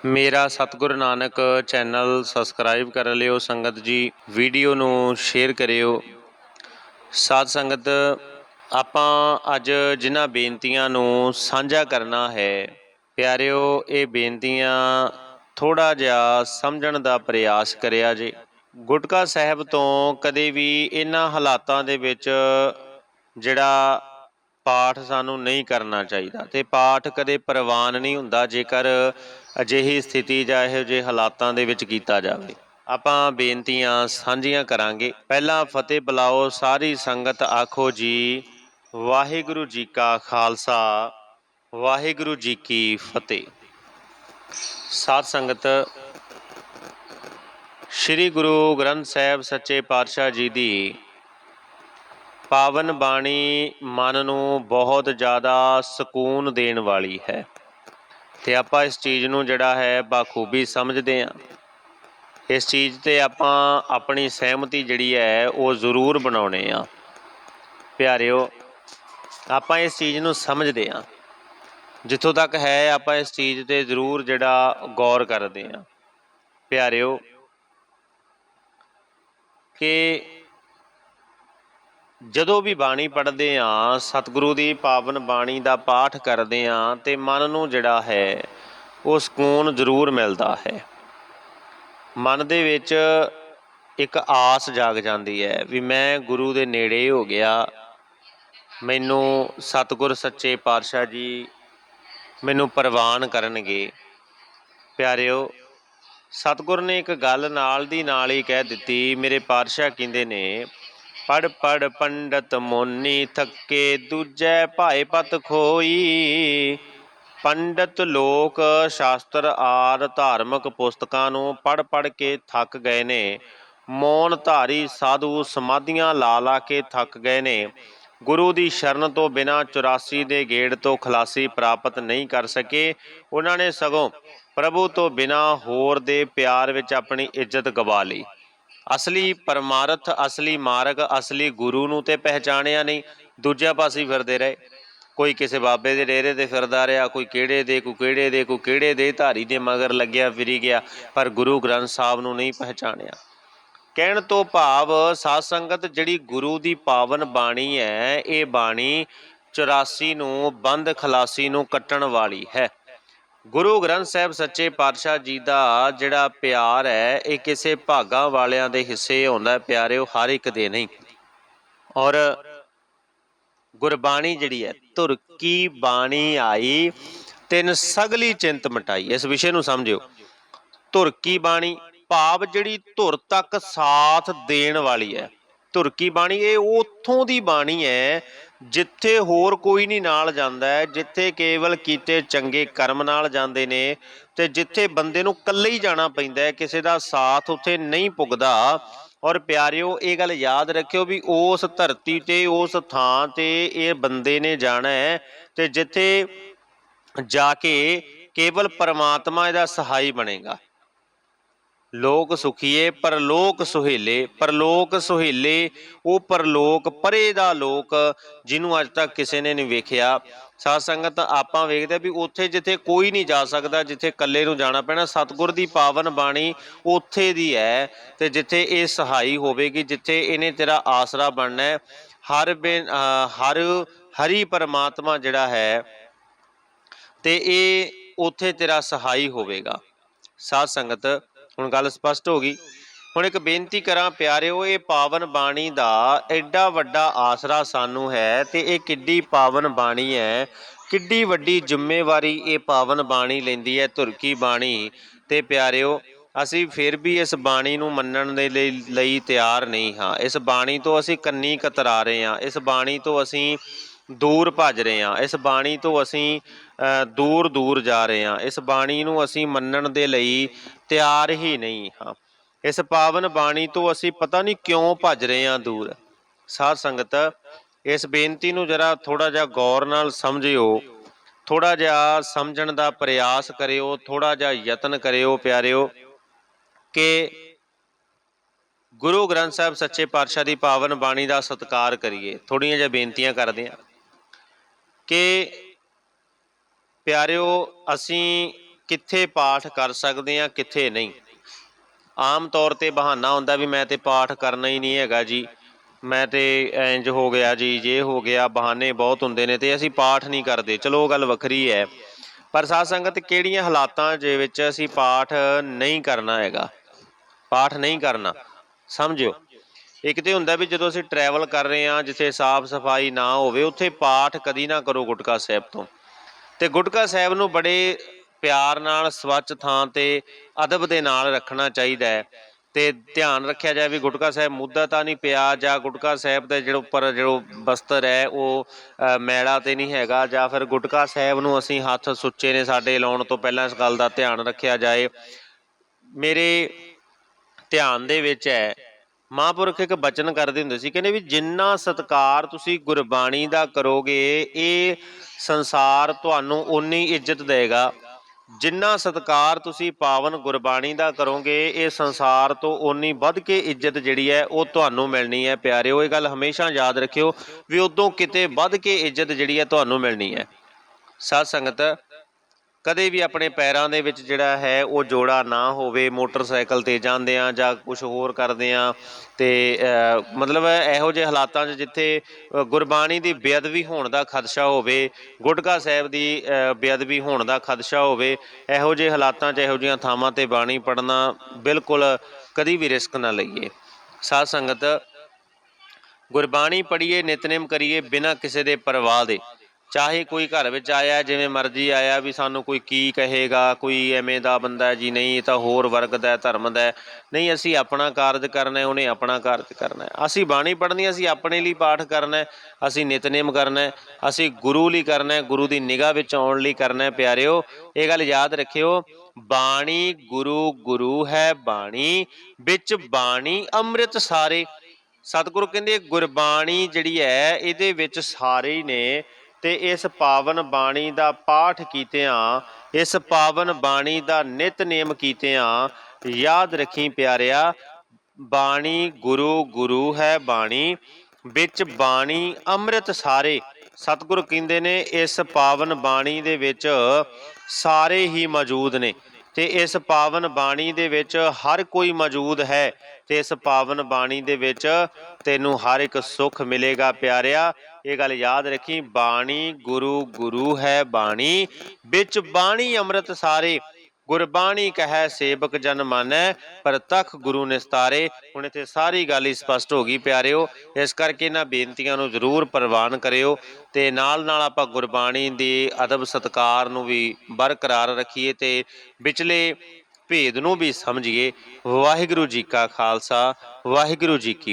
ਮੇਰਾ ਸਤਿਗੁਰੂ Nanak channel subscribe ਕਰ ਲਿਓ, ਸੰਗਤ ਜੀ ਵੀਡੀਓ ਨੂੰ ਸ਼ੇਅਰ ਕਰਿਓ। ਸਾਧ ਸੰਗਤ, ਆਪਾਂ ਅੱਜ ਜਿਨ੍ਹਾਂ ਬੇਨਤੀਆਂ ਨੂੰ ਸਾਂਝਾ ਕਰਨਾ ਹੈ, ਪਿਆਰਿਓ, ਇਹ ਬੇਨਤੀਆਂ ਥੋੜਾ ਜਿਹਾ ਸਮਝਣ ਦਾ ਪ੍ਰਯਾਸ ਕਰਿਆ ਜੇ। ਗੁਟਕਾ ਸਾਹਿਬ ਤੋਂ ਕਦੇ ਵੀ ਇਹਨਾਂ ਹਾਲਾਤਾਂ ਦੇ ਵਿੱਚ ਜਿਹੜਾ ਪਾਠ ਸਾਨੂੰ ਨਹੀਂ ਕਰਨਾ ਚਾਹੀਦਾ ਤੇ ਪਾਠ ਕਦੇ ਪ੍ਰਵਾਨ ਨਹੀਂ ਹੁੰਦਾ ਜੇਕਰ ਅਜਿਹੀ ਸਥਿਤੀ ਜਾਂ ਇਹੋ ਜਿਹੇ ਹਾਲਾਤਾਂ ਦੇ ਵਿੱਚ ਕੀਤਾ ਜਾਵੇ। ਆਪਾਂ ਬੇਨਤੀਆਂ ਸਾਂਝੀਆਂ ਕਰਾਂਗੇ। ਪਹਿਲਾਂ ਫਤਿਹ ਬੁਲਾਓ, ਸਾਰੀ ਸੰਗਤ ਆਖੋ ਜੀ, ਵਾਹਿਗੁਰੂ ਜੀ ਕਾ ਖਾਲਸਾ, ਵਾਹਿਗੁਰੂ ਜੀ ਕੀ ਫਤਿਹ। ਸਾਧ ਸੰਗਤ, ਸ੍ਰੀ ਗੁਰੂ ਗ੍ਰੰਥ ਸਾਹਿਬ ਸੱਚੇ ਪਾਤਸ਼ਾਹ ਜੀ ਦੀ ਪਾਵਨ ਬਾਣੀ ਮਨ ਨੂੰ ਬਹੁਤ ਜ਼ਿਆਦਾ ਸਕੂਨ ਦੇਣ ਵਾਲੀ ਹੈ। ਤੇ ਆਪਾਂ ਇਸ ਚੀਜ਼ ਨੂੰ ਜਿਹੜਾ ਹੈ ਬਾਖੂਬੀ ਸਮਝਦੇ ਹਾਂ। ਇਸ ਚੀਜ਼ ਤੇ ਆਪਾਂ ਆਪਣੀ ਸਹਿਮਤੀ ਜਿਹੜੀ ਹੈ ਉਹ ਜ਼ਰੂਰ ਬਣਾਉਣੇ ਆ ਪਿਆਰਿਓ, ਆਪਾਂ ਇਸ ਚੀਜ਼ ਨੂੰ ਸਮਝਦੇ ਹਾਂ। ਜਿੱਥੋਂ ਤੱਕ ਹੈ, ਆਪਾਂ ਇਸ ਚੀਜ਼ ਤੇ ਜ਼ਰੂਰ ਜਿਹੜਾ ਗੌਰ ਕਰਦੇ ਹਾਂ। ਪਿਆਰਿਓ, ਕਿ ਜਦੋਂ ਵੀ ਬਾਣੀ ਪੜ੍ਹਦੇ ਆ ਸਤਿਗੁਰੂ ਦੀ ਪਾਵਨ ਬਾਣੀ ਦਾ ਪਾਠ ਕਰਦੇ ਆ ਤੇ ਮਨ ਨੂੰ ਜਿਹੜਾ ਹੈ, ਉਹ ਸਕੂਨ ਜ਼ਰੂਰ ਮਿਲਦਾ ਹੈ। ਮਨ ਦੇ ਵਿੱਚ ਇੱਕ ਆਸ ਜਾਗ ਜਾਂਦੀ ਹੈ ਵੀ ਮੈਂ ਗੁਰੂ ਦੇ ਨੇੜੇ ਹੋ ਗਿਆ। ਮੈਨੂੰ ਸਤਿਗੁਰ ਸੱਚੇ ਪਾਤਸ਼ਾਹ ਜੀ ਮੈਨੂੰ ਪ੍ਰਵਾਨ ਕਰਨਗੇ। ਪਿਆਰਿਓ, ਸਤਿਗੁਰ ਨੇ ਇੱਕ ਗੱਲ ਨਾਲ ਦੀ ਨਾਲ ਹੀ ਕਹਿ ਦਿੱਤੀ, ਮੇਰੇ ਪਾਤਸ਼ਾਹ ਕਹਿੰਦੇ ਨੇ ਪੜ ਪੜ ਪੰਡਤ ਮੋਨੀ ਥੱਕੇ ਦੂਜੈ ਭਾਏ ਪਤ ਖੋਈ। ਪੰਡਤ ਲੋਕ ਸ਼ਾਸਤਰ ਆਦ ਧਾਰਮਿਕ ਪੁਸਤਕਾਂ ਨੂੰ ਪੜ ਪੜ ਕੇ ਥੱਕ ਗਏ ਨੇ। ਮੌਨ ਧਾਰੀ ਸਾਧੂ ਸਮਾਧੀਆਂ ਲਾ ਲਾ ਕੇ ਥੱਕ ਗਏ ਨੇ। ਗੁਰੂ ਦੀ ਸ਼ਰਨ ਤੋਂ ਬਿਨਾ 84 ਦੇ ਗੇੜ ਤੋਂ ਖਲਾਸੀ ਪ੍ਰਾਪਤ ਨਹੀਂ ਕਰ ਸਕੇ। ਉਹਨਾਂ ਨੇ ਸਗੋਂ ਪ੍ਰਭੂ ਤੋਂ ਬਿਨਾ ਹੋਰ ਦੇ ਪਿਆਰ ਵਿੱਚ ਆਪਣੀ ਇੱਜ਼ਤ ਗਵਾ ਲਈ। ਅਸਲੀ ਪਰਮਾਰਥ, ਅਸਲੀ ਮਾਰਗ, ਅਸਲੀ ਗੁਰੂ ਨੂੰ ਤੇ ਪਹਿਚਾਣਿਆ ਨਹੀਂ। ਦੂਜਿਆਂ ਪਾਸੇ ਫਿਰਦੇ ਰਹੇ। ਕੋਈ ਕਿਸੇ ਬਾਬੇ ਦੇ ਡੇਰੇ ਤੇ ਫਿਰਦਾ ਰਿਹਾ, ਕੋਈ ਕਿਹੜੇ ਦੇ, ਕੋਈ ਕਿਹੜੇ ਦੇ, ਕੋਈ ਕਿਹੜੇ ਦੇ ਧਾਰੀ ਦੇ ਮਗਰ ਲੱਗਿਆ, ਫਿਰੀ ਗਿਆ, ਪਰ ਗੁਰੂ ਗ੍ਰੰਥ ਸਾਹਿਬ ਨੂੰ ਨਹੀਂ ਪਹਿਚਾਣਿਆ। ਕਹਿਣ ਤੋਂ ਭਾਵ, ਸਾਧ ਸੰਗਤ ਜਿਹੜੀ ਗੁਰੂ ਦੀ ਪਾਵਨ ਬਾਣੀ ਹੈ, ਇਹ ਬਾਣੀ 84 ਨੂੰ, ਬੰਦ ਖਲਾਸੀ ਨੂੰ ਕੱਟਣ ਵਾਲੀ ਹੈ। ਗੁਰੂ ਗ੍ਰੰਥ ਸਾਹਿਬ ਸੱਚੇ ਪਾਤਸ਼ਾਹ ਜੀ ਦਾ ਜਿਹੜਾ ਪਿਆਰ ਹੈ, ਇਹ ਕਿਸੇ ਭਾਗਾਂ ਵਾਲਿਆਂ ਦੇ ਹਿੱਸੇ ਹੁੰਦਾ ਹੈ, ਪਿਆਰਿਓ, ਹਰ ਇੱਕ ਦੇ ਨਹੀਂ। ਔਰ ਗੁਰਬਾਣੀ ਜਿਹੜੀ ਹੈ, ਧੁਰ ਕੀ ਬਾਣੀ ਆਈ, ਤਿੰਨ ਸਗਲੀ ਚਿੰਤ ਮਟਾਈ। ਇਸ ਵਿਸ਼ੇ ਨੂੰ ਸਮਝਿਓ। ਧੁਰ ਕੀ ਬਾਣੀ, ਭਾਵ ਜਿਹੜੀ ਧੁਰ ਤੱਕ ਸਾਥ ਦੇਣ ਵਾਲੀ ਹੈ। ਧੁਰ ਕੀ ਬਾਣੀ, ਇਹ ਉਥੋਂ ਦੀ ਬਾਣੀ ਹੈ ਜਿੱਥੇ ਹੋਰ ਕੋਈ ਨਹੀਂ ਨਾਲ ਜਾਂਦਾ ਹੈ, ਜਿੱਥੇ ਕੇਵਲ ਕੀਤੇ ਚੰਗੇ ਕਰਮ ਨਾਲ ਜਾਂਦੇ ਨੇ ਤੇ ਜਿੱਥੇ ਬੰਦੇ ਨੂੰ ਇਕੱਲੇ ਹੀ ਜਾਣਾ ਪੈਂਦਾ ਹੈ, ਕਿਸੇ ਦਾ ਸਾਥ ਉੱਥੇ ਨਹੀਂ ਪੁੱਗਦਾ। ਔਰ ਪਿਆਰਿਓ, ਇਹ ਗੱਲ ਯਾਦ ਰੱਖਿਓ ਵੀ ਉਸ ਧਰਤੀ ਤੇ, ਉਸ ਥਾਂ ਤੇ ਇਹ ਬੰਦੇ ਨੇ ਜਾਣਾ ਹੈ ਤੇ ਜਿੱਥੇ ਜਾ ਕੇ ਕੇਵਲ ਪਰਮਾਤਮਾ ਇਹਦਾ ਸਹਾਈ ਬਣੇਗਾ। ਲੋਕ ਸੁਖੀਏ, ਪਰਲੋਕ ਸੁਹੇਲੇ ਪਰਲੋਕ ਸੁਹੇਲੇ, ਉਹ ਪਰਲੋਕ ਪਰੇ ਦਾ ਲੋਕ, ਜਿਹਨੂੰ ਅੱਜ ਤੱਕ ਕਿਸੇ ਨੇ ਨਹੀਂ ਵੇਖਿਆ। ਸਾਧ ਸੰਗਤ, ਆਪਾਂ ਵੇਖਦੇ ਆ ਵੀ ਉੱਥੇ ਜਿੱਥੇ ਕੋਈ ਨਹੀਂ ਜਾ ਸਕਦਾ, ਜਿੱਥੇ ਇਕੱਲੇ ਨੂੰ ਜਾਣਾ ਪੈਣਾ, ਸਤਿਗੁਰ ਦੀ ਪਾਵਨ ਬਾਣੀ ਉੱਥੇ ਦੀ ਹੈ ਤੇ ਜਿੱਥੇ ਇਹ ਸਹਾਈ ਹੋਵੇਗੀ, ਜਿੱਥੇ ਇਹਨੇ ਤੇਰਾ ਆਸਰਾ ਬਣਨਾ ਹੈ। ਹਰ ਬੇ- ਹਰ ਹਰੀ ਪਰਮਾਤਮਾ ਜਿਹੜਾ ਹੈ, ਤੇ ਇਹ ਉੱਥੇ ਤੇਰਾ ਸਹਾਈ ਹੋਵੇਗਾ। ਸਾਧ ਸੰਗਤ ਹੁਣ ਗੱਲ ਸਪਸ਼ਟ ਹੋ ਗਈ। ਹੁਣ ਇੱਕ ਬੇਨਤੀ ਕਰਾਂ ਪਿਆਰਿਓ, ਇਹ ਪਾਵਨ ਬਾਣੀ ਦਾ ਐਡਾ ਵੱਡਾ ਆਸਰਾ ਸਾਨੂੰ ਹੈ ਤੇ ਇਹ ਕਿੱਡੀ ਪਾਵਨ ਬਾਣੀ ਹੈ। ਕਿੱਡੀ ਵੱਡੀ ਜ਼ਿੰਮੇਵਾਰੀ ਇਹ ਪਾਵਨ ਬਾਣੀ ਲੈਂਦੀ ਹੈ ਤੁਰਕੀ ਬਾਣੀ। ਤੇ ਪਿਆਰਿਓ, ਅਸੀਂ ਫਿਰ ਵੀ ਇਸ ਬਾਣੀ ਨੂੰ ਮੰਨਣ ਦੇ ਲਈ ਲਈ ਤਿਆਰ ਨਹੀਂ ਹਾਂ। ਇਸ ਬਾਣੀ ਤੋਂ ਅਸੀਂ ਕੰਨੀ ਕਤਰਾ ਰਹੇ ਹਾਂ। ਇਸ ਬਾਣੀ ਤੋਂ ਅਸੀਂ ਦੂਰ ਭੱਜ ਰਹੇ ਹਾਂ। ਇਸ ਬਾਣੀ ਤੋਂ ਅਸੀਂ ਅ, ਦੂਰ ਦੂਰ ਜਾ ਰਹੇ ਹਾਂ। ਇਸ ਬਾਣੀ ਨੂੰ ਅਸੀਂ ਮੰਨਣ ਦੇ ਲਈ ਤਿਆਰ ਹੀ ਨਹੀਂ ਹਾਂ। ਇਸ ਪਾਵਨ ਬਾਣੀ ਤੋਂ ਅਸੀਂ ਪਤਾ ਨਹੀਂ ਕਿਉਂ ਭੱਜ ਰਹੇ ਹਾਂ ਦੂਰ। ਸਾਧ ਸੰਗਤ ਇਸ ਬੇਨਤੀ ਨੂੰ ਜਰਾ ਥੋੜਾ ਜਿਹਾ ਗੌਰ ਨਾਲ ਸਮਝਿਓ। ਥੋੜਾ ਜਿਹਾ ਸਮਝਣ ਦਾ ਪ੍ਰਯਾਸ ਕਰਿਓ। ਥੋੜਾ ਜਿਹਾ ਯਤਨ ਕਰਿਓ ਪਿਆਰਿਓ ਕਿ ਗੁਰੂ ਗ੍ਰੰਥ ਸਾਹਿਬ ਸੱਚੇ ਪਾਤਸ਼ਾਹ ਦੀ ਪਾਵਨ ਬਾਣੀ ਦਾ ਸਤਿਕਾਰ ਕਰੀਏ। ਥੋੜੀਆਂ ਜਿਹਾ ਬੇਨਤੀਆਂ ਕਰਦੇ ਹਾਂ। ਕਿ ਪਿਆਰਿਓ, ਅਸੀਂ ਕਿੱਥੇ ਪਾਠ ਕਰ ਸਕਦੇ ਹਾਂ, ਕਿੱਥੇ ਨਹੀਂ? ਆਮ ਤੌਰ ਤੇ ਬਹਾਨਾ ਹੁੰਦਾ ਵੀ ਮੈਂ ਤੇ ਪਾਠ ਕਰਨਾ ਹੀ ਨਹੀਂ ਹੈਗਾ ਜੀ। ਮੈਂ ਤੇ ਇੰਜ ਹੋ ਗਿਆ ਜੀ, ਜੇ ਹੋ ਗਿਆ, ਬਹਾਨੇ ਬਹੁਤ ਹੁੰਦੇ ਨੇ ਤੇ ਅਸੀਂ ਪਾਠ ਨਹੀਂ ਕਰਦੇ। ਚਲੋ, ਉਹ ਗੱਲ ਵੱਖਰੀ ਹੈ। ਪਰ ਸਾਧ ਸੰਗਤ, ਕਿਹੜੀਆਂ ਹਾਲਾਤਾਂ ਦੇ ਵਿੱਚ ਅਸੀਂ ਪਾਠ ਨਹੀਂ ਕਰਨਾ ਹੈਗਾ? ਪਾਠ ਨਹੀਂ ਕਰਨਾ। ਸਮਝਿਓ? ਇੱਕ ਤੇ ਹੁੰਦਾ ਵੀ ਜਦੋਂ ਅਸੀਂ ਟਰੈਵਲ ਕਰ ਰਹੇ ਹਾਂ ਜਿੱਥੇ ਸਾਫ਼ ਸਫ਼ਾਈ ਨਾ ਹੋਵੇ ਉੱਥੇ ਪਾਠ ਕਦੀ ਨਾ ਕਰੋ ਗੁਟਕਾ ਸਾਹਿਬ ਤੋਂ। ਤੇ ਗੁਟਕਾ ਸਾਹਿਬ ਨੂੰ ਬੜੇ ਪਿਆਰ ਨਾਲ ਸਵੱਛ ਥਾਂ ਤੇ ਅਦਬ ਦੇ ਨਾਲ ਰੱਖਣਾ ਚਾਹੀਦਾ ਹੈ। ਤੇ ਧਿਆਨ ਰੱਖਿਆ ਜਾਏ ਵੀ ਗੁਟਕਾ ਸਾਹਿਬ ਮੁੱਦਾ ਤਾਂ ਨਹੀਂ ਪਿਆ ਜਾਂ ਗੁਟਕਾ ਸਾਹਿਬ ਦੇ ਜਿਹੜਾ ਉੱਪਰ ਜਿਹੜਾ ਬਸਤਰ ਹੈ ਉਹ ਅ, ਮੈਲਾ ਤੇ ਨਹੀਂ ਹੈਗਾ ਜਾਂ ਫਿਰ ਗੁਟਕਾ ਸਾਹਿਬ ਨੂੰ ਅਸੀਂ ਹੱਥ ਸੁੱਚੇ ਨੇ ਸਾਡੇ ਲਾਉਣ ਤੋਂ ਪਹਿਲਾਂ ਇਸ ਗੱਲ ਦਾ ਧਿਆਨ ਰੱਖਿਆ ਜਾਏ। ਮੇਰੇ ਧਿਆਨ ਦੇ ਵਿੱਚ ਹੈ ਮਹਾਂਪੁਰਖ ਇੱਕ ਬਚਨ ਕਰਦੇ ਹੁੰਦੇ ਸੀ, ਕਹਿੰਦੇ ਵੀ ਜਿੰਨਾ ਸਤਕਾਰ ਤੁਸੀਂ ਗੁਰਬਾਣੀ ਦਾ ਕਰੋਗੇ, ਇਹ ਸੰਸਾਰ ਤੁਹਾਨੂੰ ਉਨੀ ਇੱਜ਼ਤ ਦੇਗਾ। ਜਿੰਨਾ ਸਤਕਾਰ ਤੁਸੀਂ ਪਾਵਨ ਗੁਰਬਾਣੀ ਦਾ ਕਰੋਗੇ, ਇਹ ਸੰਸਾਰ ਤੋਂ ਉਨੀ ਵੱਧ ਕੇ ਇੱਜ਼ਤ ਜਿਹੜੀ ਹੈ, ਉਹ ਤੁਹਾਨੂੰ ਮਿਲਣੀ ਹੈ। ਪਿਆਰਿਓ, ਇਹ ਗੱਲ ਹਮੇਸ਼ਾ ਯਾਦ ਰੱਖਿਓ ਵੀ ਉਦੋਂ ਕਿਤੇ ਵੱਧ ਕੇ ਇੱਜ਼ਤ ਜਿਹੜੀ ਹੈ, ਤੁਹਾਨੂੰ ਮਿਲਣੀ ਹੈ। ਸਾਧ ਸੰਗਤ ਕਦੇ ਵੀ ਆਪਣੇ ਪੈਰਾਂ ਦੇ ਵਿੱਚ ਜਿਹੜਾ ਹੈ ਉਹ ਜੋੜਾ ਨਾ ਹੋਵੇ ਮੋਟਰਸਾਈਕਲ ਤੇ ਜਾਂਦੇ ਆ ਜਾਂ ਕੁਝ ਹੋਰ ਕਰਦੇ ਆ ਤੇ ਅਹ, ਮਤਲਬ ਇਹੋ ਜਿਹੇ ਹਾਲਾਤਾਂ 'ਚ ਜਿੱਥੇ ਗੁਰਬਾਣੀ ਦੀ ਬੇਅਦਬੀ ਹੋਣ ਦਾ ਖਦਸ਼ਾ ਹੋਵੇ ਗੁਟਕਾ ਸਾਹਿਬ ਦੀ ਅਹ, ਬੇਅਦਬੀ ਹੋਣ ਦਾ ਖਦਸ਼ਾ ਹੋਵੇ ਇਹੋ ਜਿਹੇ ਹਾਲਾਤਾਂ 'ਚ ਇਹੋ ਜਿਹੀਆਂ ਥਾਵਾਂ ਤੇ ਬਾਣੀ ਪੜਨਾ ਬਿਲਕੁਲ ਕਦੀ ਵੀ ਰਿਸਕ ਨਾ ਲਈਏ। ਸਾਧ ਸੰਗਤ ਗੁਰਬਾਣੀ ਪੜ੍ਹੀਏ ਨਿਤਨੇਮ ਕਰੀਏ ਬਿਨਾਂ ਕਿਸੇ ਦੇ ਪਰਵਾਹ ਦੇ। ਚਾਹੇ ਕੋਈ ਘਰ ਵਿੱਚ ਆਇਆ, ਜਿਵੇਂ ਮਰਜ਼ੀ ਆਇਆ, ਵੀ ਸਾਨੂੰ ਕੋਈ ਕੀ ਕਹੇਗਾ, ਕੋਈ ਐਵੇਂ ਦਾ ਬੰਦਾ ਜੀ, ਨਹੀਂ, ਇਹ ਤਾਂ ਹੋਰ ਵਰਗ ਦਾ ਧਰਮ ਦਾ ਨਹੀਂ, ਅਸੀਂ ਆਪਣਾ ਕਾਰਜ ਕਰਨਾ ਉਹਨੇ ਆਪਣਾ ਕਾਰਜ ਕਰਨਾ ਅਸੀਂ ਬਾਣੀ ਪੜ੍ਹਨੀ ਅਸੀਂ ਆਪਣੇ ਲਈ ਪਾਠ ਕਰਨਾ ਅਸੀਂ ਨਿਤਨੇਮ ਕਰਨਾ ਅਸੀਂ ਗੁਰੂ ਲਈ ਕਰਨਾ ਗੁਰੂ ਦੀ ਨਿਗਾਹ ਵਿੱਚ ਆਉਣ ਲਈ ਕਰਨਾ ਹੈ, ਪਿਆਰਿਓ, ਇਹ ਗੱਲ ਯਾਦ ਰੱਖਿਓ, ਬਾਣੀ ਗੁਰੂ ਗੁਰੂ ਹੈ ਬਾਣੀ, ਵਿੱਚ ਬਾਣੀ ਅੰਮ੍ਰਿਤ ਸਾਰੇ। ਸਤਿਗੁਰੂ ਕਹਿੰਦੇ, ਗੁਰਬਾਣੀ ਜਿਹੜੀ ਹੈ, ਇਹਦੇ ਵਿੱਚ ਸਾਰੇ ਹੀ ਨੇ। ਤੇ ਇਸ ਪਾਵਨ ਬਾਣੀ ਦਾ ਪਾਠ ਕੀਤਿਆਂ, ਇਸ ਪਾਵਨ ਬਾਣੀ ਦਾ ਨਿਤਨੇਮ ਕੀਤਿਆਂ, ਯਾਦ ਰੱਖੀ ਪਿਆਰਿਆ, ਬਾਣੀ ਗੁਰੂ ਗੁਰੂ ਹੈ ਬਾਣੀ, ਵਿੱਚ ਬਾਣੀ ਅੰਮ੍ਰਿਤ ਸਾਰੇ। ਸਤਿਗੁਰੂ ਕਹਿੰਦੇ ਨੇ, ਇਸ ਪਾਵਨ ਬਾਣੀ ਦੇ ਵਿੱਚ ਸਾਰੇ ਹੀ ਮੌਜੂਦ ਨੇ। ਤੇ ਇਸ ਪਾਵਨ ਬਾਣੀ ਦੇ ਵਿੱਚ ਹਰ ਕੋਈ ਮੌਜੂਦ ਹੈ ਤੇ ਇਸ ਪਾਵਨ ਬਾਣੀ ਦੇ ਵਿੱਚ ਤੈਨੂੰ ਹਰ ਇੱਕ ਸੁੱਖ ਮਿਲੇਗਾ ਪਿਆਰਿਆ। ਇਹ ਗੱਲ ਯਾਦ ਰੱਖੀ, ਬਾਣੀ ਗੁਰੂ ਗੁਰੂ ਹੈ ਬਾਣੀ, ਵਿੱਚ ਬਾਣੀ ਅੰਮ੍ਰਿਤ ਸਾਰੇ ਗੁਰਬਾਣੀ ਕਹੈ, ਸੇਵਕ ਜਨ ਮਾਨੈ, ਪਰ ਤਖ ਗੁਰੂ ਨਿਸਤਾਰੇ। ਹੁਣ ਇੱਥੇ ਸਾਰੀ ਗੱਲ ਹੀ ਸਪਸ਼ਟ ਹੋ ਗਈ ਪਿਆਰਿਓ, ਇਸ ਕਰਕੇ ਇਹਨਾਂ ਬੇਨਤੀਆਂ ਨੂੰ ਜ਼ਰੂਰ ਪ੍ਰਵਾਨ ਕਰਿਓ ਤੇ ਨਾਲ ਨਾਲ ਆਪਾਂ ਗੁਰਬਾਣੀ ਦੇ ਅਦਬ ਸਤਕਾਰ ਨੂੰ ਵੀ ਬਰਕਰਾਰ ਰੱਖੀਏ ਤੇ ਵਿਚਲੇ ਭੇਦ ਨੂੰ ਵੀ ਸਮਝੀਏ। ਵਾਹਿਗੁਰੂ ਜੀ ਕਾ ਖਾਲਸਾ, ਵਾਹਿਗੁਰੂ ਜੀ ਕੀ